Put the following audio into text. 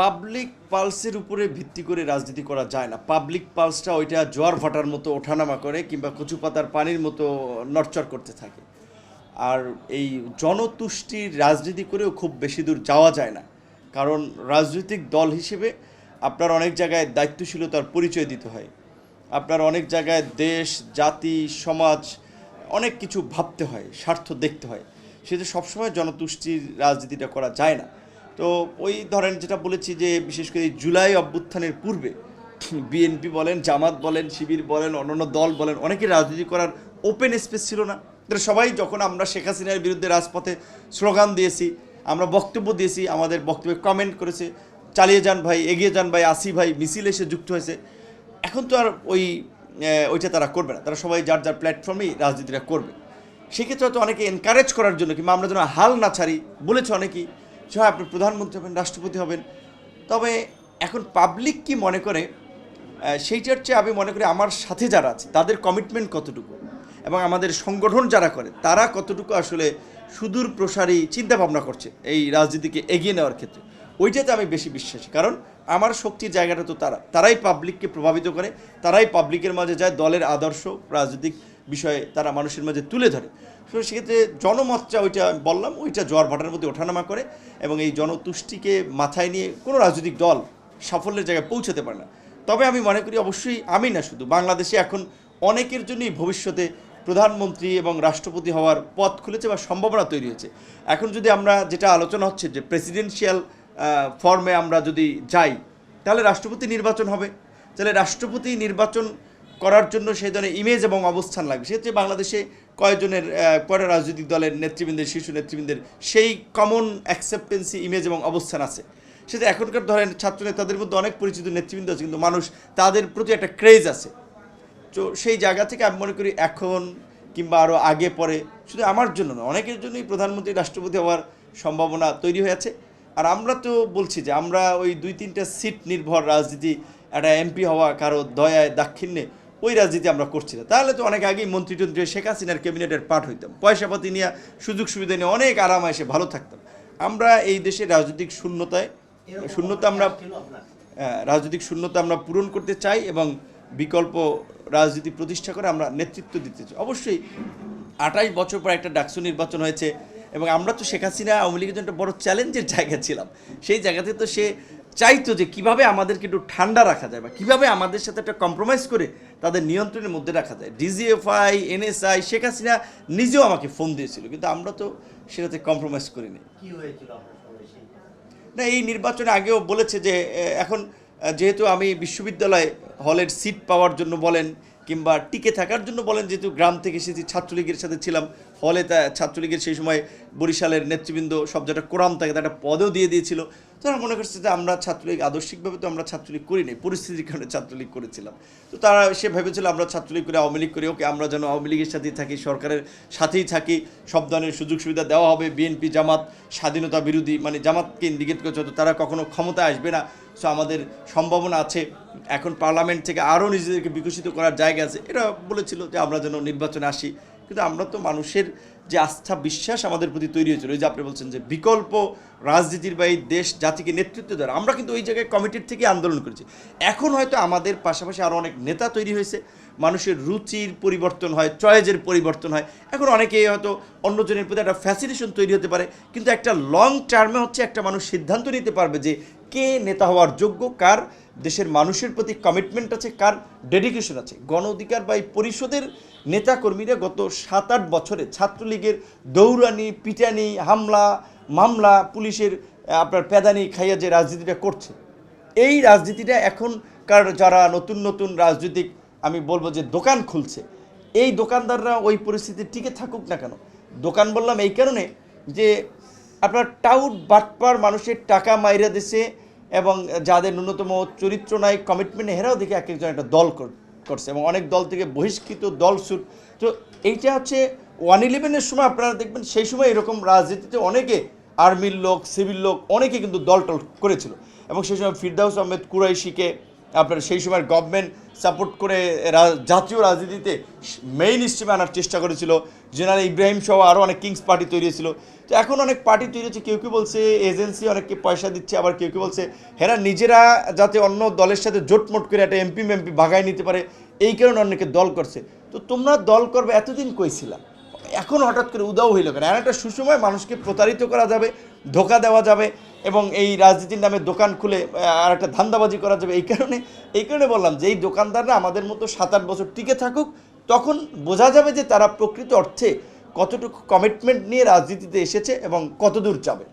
Public পালসের উপরে ভিত্তি করে রাজনীতি করা যায় না। পাবলিক পালসটা ওইটা জোয়ার ভাটার মতো ওঠানামা করে কিংবা কচু পাতার পানির মতো নড়চড় করতে থাকে। আর এই জনতুষ্টির রাজনীতি করেও খুব বেশি দূর যাওয়া যায় না। কারণ রাজনৈতিক দল হিসেবে আপনার অনেক জায়গায় দায়িত্বশীলতার পরিচয় দিতে হয়। আপনার অনেক জায়গায় দেশ, জাতি, সমাজ অনেক কিছু ভাবতে হয়, স্বার্থ দেখতে হয়। সেটা সবসময় জনতুষ্টির রাজনীতিটা করা যায় না। তো ওই ধরেন যেটা বলেছি যে বিশেষ করে জুলাই অভ্যুত্থানের পূর্বে বিএনপি বলেন, জামাত বলেন, শিবির বলেন, অন্যান্য দল বলেন, অনেকে রাজনীতি করার ওপেন স্পেস ছিল না। তাহলে সবাই যখন আমরা শেখ হাসিনার বিরুদ্ধে রাজপথে স্লোগান দিয়েছি, আমরা বক্তব্য দিয়েছি, আমাদের বক্তব্যে কমেন্ট করেছে, চালিয়ে যান ভাই, এগিয়ে যান ভাই, আসি ভাই, মিছিল এসে যুক্ত হয়েছে। এখন তো আর ওই ওইটা তারা করবে না। তারা সবাই যার যার প্ল্যাটফর্মেই রাজনীতিটা করবে। সেক্ষেত্রে হয়তো অনেকে এনকারেজ করার জন্য, কিংবা আমরা যেন হাল না ছাড়ি বলেছে অনেকেই যে হয় আপনি প্রধানমন্ত্রী হবেন, রাষ্ট্রপতি হবেন। তবে এখন পাবলিক কি মনে করে সেইটার চেয়ে আমি মনে করি আমার সাথে যারা আছে, তাদের কমিটমেন্ট কতটুকু? এবং আমাদের সংগঠন যারা করে, তারা কতটুকু আসলে সুদূর প্রসারী চিন্তা ভাবনা করছে এই রাজনীতিকে এগিয়ে নেওয়ার ক্ষেত্রে? ওইটাতে আমি বেশি বিশ্বাসী। কারণ আমার শক্তির জায়গাটা তো তারা। তারাই পাবলিককে প্রভাবিত করে, তারাই পাবলিকের মাঝে যায়, দলের আদর্শ, রাজনৈতিক বিষয়ে তারা মানুষের মাঝে তুলে ধরে। তো সেক্ষেত্রে জনমতটা ওইটা বললাম, ওইটা জোয়ার ভাটার মধ্যে ওঠানামা করে এবং এই জনতুষ্টিকে মাথায় নিয়ে কোনো রাজনৈতিক দল সাফল্যের জায়গায় পৌঁছাতে পারে না। তবে আমি মনে করি অবশ্যই আমি না শুধু, বাংলাদেশে এখন অনেকের জন্যই ভবিষ্যতে প্রধানমন্ত্রী এবং রাষ্ট্রপতি হওয়ার পথ খুলেছে বা সম্ভাবনা তৈরি হয়েছে। এখন যদি আমরা যেটা আলোচনা হচ্ছে যে প্রেসিডেন্সিয়াল ফর্মে আমরা যদি যাই, তাহলে রাষ্ট্রপতি নির্বাচন হবে। তাহলে রাষ্ট্রপতি নির্বাচন করার জন্য সেই ধরনের ইমেজ এবং অবস্থান লাগবে। সেক্ষেত্রে বাংলাদেশে কয়েকজনের কয়টা রাজনৈতিক দলের নেতৃবৃন্দের, শীর্ষ নেতৃবৃন্দের সেই কমন অ্যাকসেপ্টেন্সি ইমেজ এবং অবস্থান আছে। সেটা এখনকার ধরেন ছাত্র নেতাদের মধ্যে অনেক পরিচিত নেতৃবৃন্দ আছে, কিন্তু মানুষ তাদের প্রতি একটা ক্রেজ আছে। তো সেই জায়গা থেকে আমি মনে করি এখন কিংবা আরও আগে পরে শুধু আমার জন্য না অনেকের জন্যই প্রধানমন্ত্রী, রাষ্ট্রপতি হওয়ার সম্ভাবনা তৈরি হয়েছে আর আমরা তো বলছি যে আমরা ওই দুই তিনটা সিট নির্ভর রাজনীতি, একটা এমপি হওয়া, কারও দয়ায়, দাক্ষিণ্যে ওই রাজনীতি আমরা করছি না। তাহলে তো অনেক আগেই মন্ত্রী টন্ত্রী শেখ হাসিনার ক্যাবিনেটের পার্ট হইতাম। পয়সাপাতি নিয়ে সুযোগ সুবিধা নিয়ে অনেক আরামে এসে ভালো থাকতাম। আমরা এই দেশে রাজনৈতিক শূন্যতায় শূন্যতা আমরা রাজনৈতিক শূন্যতা আমরা পূরণ করতে চাই এবং বিকল্প রাজনীতি প্রতিষ্ঠা করে আমরা নেতৃত্ব দিতে চাই। অবশ্যই আঠাশ বছর পর একটা ডাকসু নির্বাচন হয়েছে এবং আমরা তো শেখ হাসিনা আওয়ামী লীগের জন্য একটা বড় চ্যালেঞ্জের জায়গা ছিলাম। সেই জায়গাতে তো সে চাইতো যে কীভাবে আমাদেরকে একটু ঠান্ডা রাখা যায় বা কীভাবে আমাদের সাথে একটা কম্প্রোমাইজ করে তাদের নিয়ন্ত্রণের মধ্যে রাখা যায়। ডিজিএফআই এনএসআই শেখ হাসিনা নিজেও আমাকে ফোন দিয়েছিল কিন্তু আমরা তো সেটাতে কম্প্রোমাইজ করিনি। না এই নির্বাচনে আগেও বলেছে যে এখন যেহেতু আমি বিশ্ববিদ্যালয়ে হলের সিট পাওয়ার জন্য বলেন কিংবা টিকে থাকার জন্য বলেন যেহেতু গ্রাম থেকে এসেছি ছাত্রলীগের সাথে ছিলাম হলে তা ছাত্রলীগের সেই সময় বরিশালের নেতৃবৃন্দ সব যেটা কোরাম থাকে তার একটা পদেও দিয়ে দিয়েছিল। তারা মনে করছে যে আমরা ছাত্রলীগ, আদর্শিকভাবে তো আমরা ছাত্রলীগ করিনি পরিস্থিতির কারণে ছাত্রলীগ করেছিলাম। তো তারা সে ভেবেছিল আমরা ছাত্রলীগ করে আওয়ামী লীগ করি, ওকে আমরা যেন আওয়ামী লীগের সাথেই থাকি, সরকারের সাথেই থাকি, সব ধরনের সুযোগ সুবিধা দেওয়া হবে, বিএনপি, জামাত, স্বাধীনতা বিরোধী মানে জামাতকে ইন্ডিকেট করছে, হয়তো তারা কখনো ক্ষমতায় আসবে না। সো আমাদের সম্ভাবনা আছে, এখন পার্লামেন্ট থেকে আরও নিজেদেরকে বিকশিত করার জায়গা আছে এটা বলেছিল যে আমরা যেন নির্বাচনে আসি। কিন্তু আমরা তো মানুষের যে আস্থা, বিশ্বাস আমাদের প্রতি তৈরি হয়েছিল। ওই যে আপনি বলছেন যে বিকল্প রাজনীতির বা এই দেশ জাতিকে নেতৃত্ব দেওয়ার, আমরা কিন্তু ওই জায়গায় কমিটির থেকে আন্দোলন করেছি। এখন হয়তো আমাদের পাশাপাশি আরও অনেক নেতা তৈরি হয়েছে। মানুষের রুচির পরিবর্তন হয় চয়েজের পরিবর্তন হয়। এখন অনেকে হয়তো অন্যজনের প্রতি একটা ফ্যাসিনেশন তৈরি হতে পারে। কিন্তু একটা লং টার্মে হচ্ছে একটা মানুষ সিদ্ধান্ত নিতে পারবে যে কে নেতা হওয়ার যোগ্য? কার? দেশের মানুষের প্রতি কমিটমেন্ট আছে, কার? ডেডিকেশন আছে। গণ অধিকার বা এই পরিষদের নেতাকর্মীরা গত সাত আট বছরে ছাত্রলীগের দৌড়ানি, পিটানি, হামলা, মামলা, পুলিশের আপনার প্যাদানি খাইয়া যে রাজনীতিটা করছে, এই রাজনীতিটা এখনকার যারা নতুন নতুন রাজনৈতিক, আমি বলব যে দোকান খুলছে, এই দোকানদাররা ওই পরিস্থিতি টিকে থাকুক না কেন? দোকান বললাম এই কারণে যে আপনার টাউট বাটপার মানুষের টাকা মাইরা দেশে এবং যাদের ন্যূনতম চরিত্র নাই কমিটমেন্ট হেরাও দেখে এক একজন একটা দল কর- করছে এবং অনেক দল থেকে বহিষ্কৃত দল সুট তো এইটা হচ্ছে ওয়ান ইলেভেনের সময় আপনারা দেখবেন সেই সময় এরকম রাজনীতিতে অনেকে আর্মির লোক, সিভিল লোক অনেকে কিন্তু দল টল করেছিল। এবং সেই সময় ফিরদাউস আহমেদ কুরাইশিকে আপনার সেই সময়ের গভর্নমেন্ট সাপোর্ট করে জাতীয় রাজনীতিতে মেইন স্ট্রিমে আনার চেষ্টা করেছিল। জেনারেল ইব্রাহিম সহ আরও অনেক কিংস পার্টি তৈরি হয়েছিল। তো এখন অনেক পার্টি তৈরি হচ্ছে, কেউ কেউ বলছে এজেন্সি অনেককে পয়সা দিচ্ছে, আবার কেউ কেউ বলছে হেরা নিজেরা যাতে অন্য দলের সাথে জোটমোট করে একটা এমপি মেমপি ভাগায় নিতে পারে, এই কারণে অনেকে দল করছে। তো তোমরা দল করবে এতদিন কইছিলা এখন হঠাৎ করে উদাও হইল কেন? আর একটা সুসময় মানুষকে প্রতারিত করা যাবে, ধোকা দেওয়া যাবে এবং এই রাজনীতির নামে দোকান খুলে আর একটা ধান্দাবাজি করা যাবে এই কারণে এই কারণে বললাম যে এই দোকানদাররা আমাদের মতো সাত আট বছর টিকে থাকুক, তখন বোঝা যাবে যে তারা প্রকৃত অর্থে কতটুকু কমিটমেন্ট নিয়ে রাজনীতিতে এসেছে এবং কতদূর যাবে।